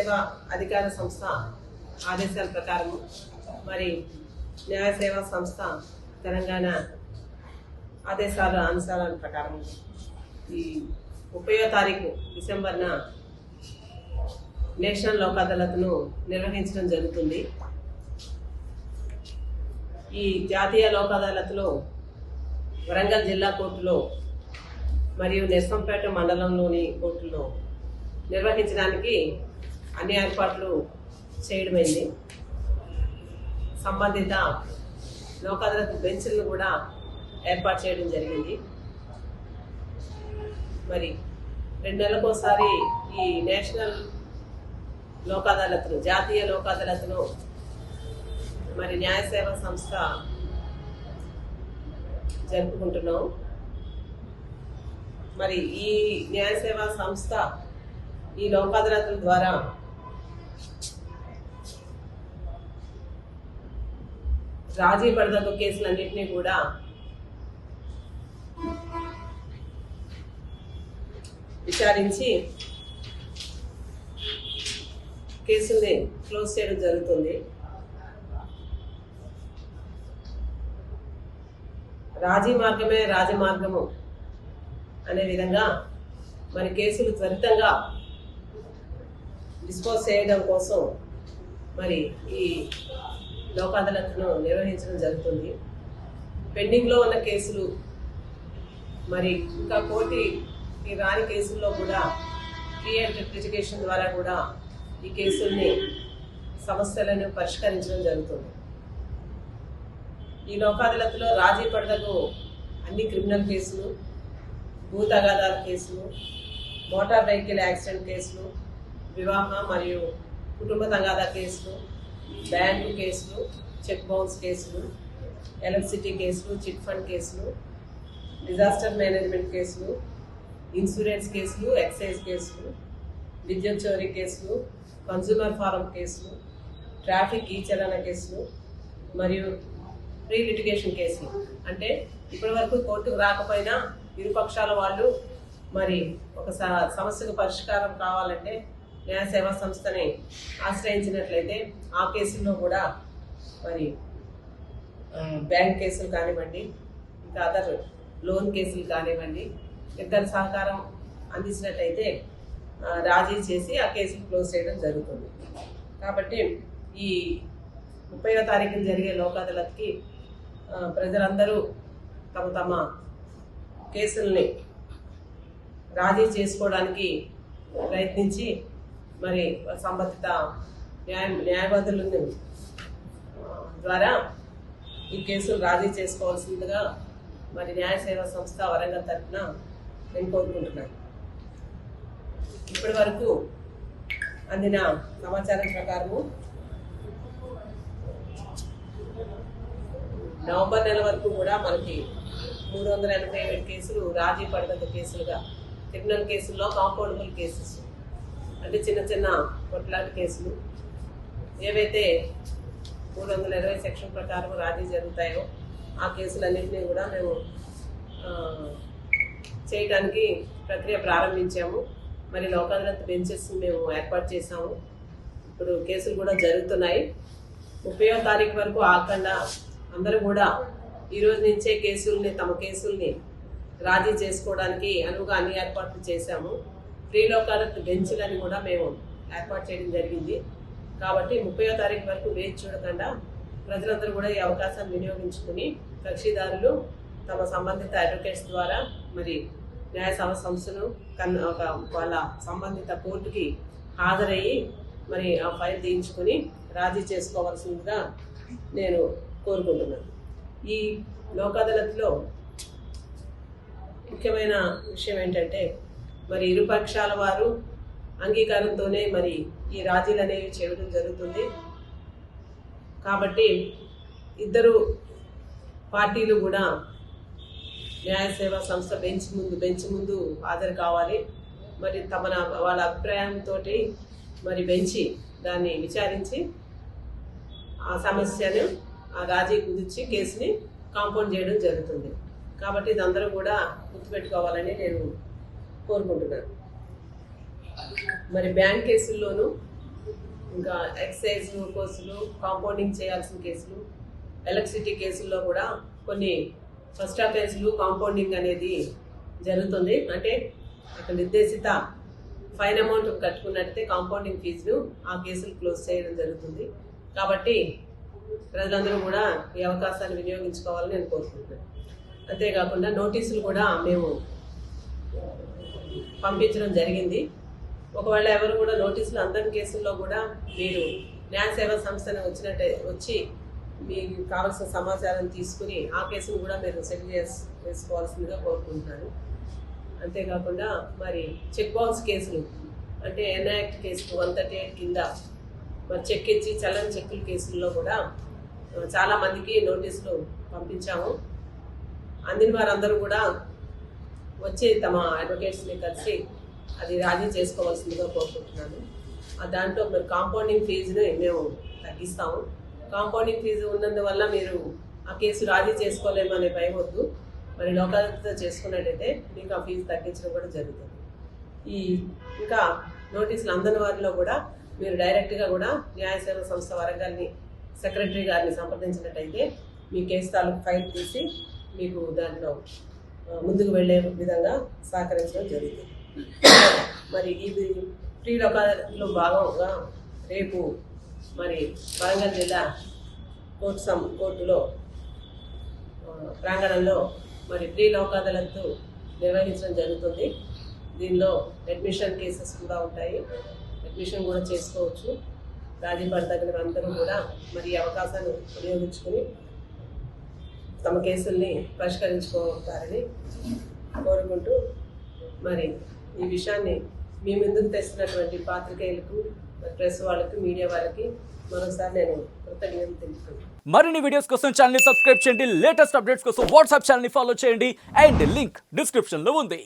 సేవా అధికార సంస్థ ఆదేశాల ప్రకారము మరి న్యాయ సేవా సంస్థ తెలంగాణ ఆదేశాల అనుసారాల ప్రకారం ఈ ముప్పయో తారీఖు డిసెంబర్న నేషనల్ లోక్ అదాలత్ను నిర్వహించడం జరుగుతుంది. ఈ జాతీయ లోక్ అదాలత్లో వరంగల్ జిల్లా కోర్టులో మరియు నిజాంపేట మండలంలోని కోర్టులో నిర్వహించడానికి అన్ని ఏర్పాట్లు చేయడమైంది. సంబంధిత లోక్ అదాలత్ బెంచ్లను కూడా ఏర్పాటు చేయడం జరిగింది. మరి రెండు నెలలకోసారి ఈ నేషనల్ లోక్ అదాలత్ను జాతీయ లోక్ అదాలత్ను మరి న్యాయ సేవా సంస్థ జరుపుకుంటున్నాం. మరి ఈ న్యాయ సేవా సంస్థ ఈ లోక్ అదాలత్ల ద్వారా రాజీ పడదగ్గ కేసులన్నింటినీ కూడా విచారించి కేసుల్ని క్లోజ్ చేయడం జరుగుతుంది. రాజీ మార్గమే రాజమార్గము అనే విధంగా మరి కేసులు త్వరితంగా డిస్పోజ్ చేయడం కోసం మరి ఈ లోక్ అదాలత్ను నిర్వహించడం జరుగుతుంది. పెండింగ్లో ఉన్న కేసులు మరి ఇంకా కోర్టు ఈ రాని కేసుల్లో కూడా ప్రీ లిటిగేషన్ ద్వారా కూడా ఈ కేసుల్ని సమస్యలను పరిష్కరించడం జరుగుతుంది. ఈ లోక్ రాజీ పడదకు అన్ని క్రిమినల్ కేసులు భూ తగాదాల కేసులు మోటార్ వెహికల్ యాక్సిడెంట్ కేసులు వివాహ మరియు కుటుంబ తగాదా కేసులు బ్యాంకు కేసులు చెక్ బౌన్స్ కేసులు ఎలక్ట్రిసిటీ కేసులు చిట్ ఫండ్ కేసులు డిజాస్టర్ మేనేజ్మెంట్ కేసులు ఇన్సూరెన్స్ కేసులు ఎక్సైజ్ కేసులు విద్యుత్ చోరీ కేసులు కన్జ్యూమర్ ఫారం కేసులు ట్రాఫిక్ ఈ చలన కేసులు మరియు ప్రీ లిటిగేషన్ కేసులు. అంటే ఇప్పటి వరకు కోర్టుకు రాకపోయినా ఇరుపక్షాల వాళ్ళు మరి ఒక సమస్యకు పరిష్కారం కావాలంటే న్యాయ సేవా సంస్థని ఆశ్రయించినట్లయితే ఆ కేసుల్లో కూడా మరి బ్యాంక్ కేసులు కానివ్వండి ఇంకా అదర్ లోన్ కేసులు కానివ్వండి ఇద్దరు సహకారం అందించినట్లయితే రాజీ చేసి ఆ కేసులు క్లోజ్ చేయడం జరుగుతుంది. కాబట్టి ఈ ముప్పైవ తారీఖున జరిగే లోక్ అదాలత్కి ప్రజలందరూ తమ తమ కేసుల్ని రాజీ చేసుకోవడానికి ప్రయత్నించి మరి సంబంధిత న్యాయ న్యాయవాదులను ద్వారా ఈ కేసులు రాజీ చేసుకోవాల్సిందిగా మరి న్యాయ సేవా సంస్థ వరంగల్ తరఫున నేను కోరుకుంటున్నాను. ఇప్పటి వరకు అందిన సమాచారం ప్రకారము నవంబర్ నెల వరకు కూడా మనకి మూడు వందల ఎనభై ఏడు కేసులు రాజీ పడదగ్గ కేసులుగా క్రిమినల్ కేసుల్లో కాంపౌండబుల్ కేసెస్. అంటే చిన్న చిన్న కొట్లాట కేసులు. ఏవైతే మూడు వందల ఇరవై సెక్షన్ ప్రకారం రాజీ జరుగుతాయో ఆ కేసులన్నింటినీ కూడా మేము చేయడానికి ప్రక్రియ ప్రారంభించాము. మరి లోకాదాలత్ బెంచెస్ మేము ఏర్పాటు చేసాము ఇప్పుడు కేసులు కూడా జరుగుతున్నాయి. ముప్పయో తారీఖు వరకు ఆగకుండా అందరూ కూడా ఈరోజు నుంచే కేసుల్ని తమ కేసుల్ని రాజీ చేసుకోవడానికి అనువుగా అన్ని ఏర్పాట్లు చేశాము. ప్రీ బెంచ్లని కూడా మేము ఏర్పాటు చేయడం జరిగింది. కాబట్టి ముప్పయో తారీఖు వరకు వేచి చూడకుండా ప్రజలందరూ కూడా ఈ అవకాశాన్ని వినియోగించుకుని కక్షిదారులు తమ సంబంధిత అడ్వకేట్స్ ద్వారా మరి న్యాయ సంస్థను కన్ ఒక వాళ్ళ సంబంధిత కోర్టుకి హాజరయ్యి మరి ఆ ఫైల్ తీయించుకొని రాజీ చేసుకోవాల్సిందిగా నేను కోరుకుంటున్నాను. ఈ లోక్ అదాలత్లో ముఖ్యమైన విషయం ఏంటంటే మరి ఇరు పక్షాల వారు అంగీకారంతోనే మరి ఈ రాజీలు అనేవి చేయడం జరుగుతుంది. కాబట్టి ఇద్దరు పార్టీలు కూడా న్యాయ సేవా సంస్థ బెంచ్ ముందు బెంచ్ ముందు హాజరు కావాలి. మరి తమ వాళ్ళ అభిప్రాయంతో మరి బెంచి దాన్ని విచారించి ఆ సమస్యను ఆ రాజీ కుదిర్చి కేసుని కాంపౌండ్ చేయడం జరుగుతుంది. కాబట్టి ఇది అందరూ కూడా గుర్తుపెట్టుకోవాలని నేను కోరుకుంటున్నాను. మరి బ్యాంక్ కేసుల్లోనూ ఇంకా ఎక్సైజ్ కోర్సులు కాంపౌండింగ్ చేయాల్సిన కేసులు ఎలక్ట్రిసిటీ కేసుల్లో కూడా కొన్ని ఫస్ట్ అఫెన్స్లు కాంపౌండింగ్ అనేది జరుగుతుంది. అంటే ఒక నిర్దేశిత ఫైన్ అమౌంట్ కట్టుకున్నట్టయితే కాంపౌండింగ్ ఫీజును ఆ కేసులు క్లోజ్ చేయడం జరుగుతుంది. కాబట్టి ప్రజలందరూ కూడా ఈ అవకాశాన్ని వినియోగించుకోవాలని నేను కోరుకుంటున్నాను. అంతేకాకుండా నోటీసులు కూడా మేము పంపించడం జరిగింది. ఒకవేళ ఎవరు కూడా నోటీసులు అందని కేసుల్లో కూడా మీరు న్యాయ సేవా సంస్థను వచ్చినట్టే వచ్చి మీకు కావాల్సిన సమాచారం తీసుకుని ఆ కేసును కూడా మీరు సెటిల్ చేసుకోవాల్సిందిగా కోరుకుంటున్నాను. అంతేకాకుండా మరి చెక్ బౌన్స్ కేసులు అంటే ఎన్ఐక్ట్ కేసులు వన్ థర్టీ ఎయిట్ కింద మరి చెక్ ఇచ్చి చల్లని చెక్కుల కేసుల్లో కూడా చాలామందికి చాలా మందికి నోటీసులు పంపించాము. అందిన వారందరూ కూడా వచ్చి తమ అడ్వకేట్స్ని కలిసి అది రాజీ చేసుకోవాల్సిందిగా కోరుకుంటున్నాను. దాంట్లో మీరు కాంపౌండింగ్ ఫీజుని మేము తగ్గిస్తాము. కాంపౌండింగ్ ఫీజు ఉన్నందువల్ల మీరు ఆ కేసు రాజీ చేసుకోలేమనే భయం వద్దు. మరి లోకాలతో చేసుకున్నట్టయితే మీకు ఆ ఫీజు తగ్గించడం కూడా జరుగుతుంది. ఈ ఇంకా నోటీసులు అందని వారిలో కూడా మీరు డైరెక్ట్గా కూడా న్యాయసేవ సంస్థ వరంగల్ని సెక్రటరీ గారిని సంప్రదించినట్టయితే మీ కేసు తాలూకు ఫైల్ తీసి మీకు దాంట్లో ముందుకు వెళ్ళే విధంగా సహకరించడం జరిగింది మరి ఇది ఫ్రీ లోకాలలో భాగంగా రేపు మరి వరంగల్ జిల్లా కోర్టు సం కోర్టులో ప్రాంగణంలో మరి ప్రీ లోక్ నిర్వహించడం జరుగుతుంది. దీనిలో అడ్మిషన్ కేసెస్ కూడా ఉంటాయి. అడ్మిషన్ కూడా చేసుకోవచ్చు. రాజీ పడతగిన అందరూ కూడా మరి అవకాశాన్ని వినియోగించుకుని తమ కేసుల్ని పరిష్కరించుకుంటారని కోరుకుంటూ మరి ఈ విషయాన్ని మీ ముందుకు తెస్తున్నటువంటి పాత్రికేయులకు ప్రెస్ వాళ్ళకి మీడియా వాళ్ళకి మరోసారి నేను కృతజ్ఞతలు తెలుపుతున్నాను మరిన్ని వీడియోస్ కోసం ఛానల్ సబ్స్క్రైబ్ చేయండి. లేటెస్ట్ అప్డేట్స్ కోసం వాట్సాప్ ఛానల్ ఫాలో చేయండి. అండ్ లింక్ డిస్క్రిప్షన్లో ఉంది.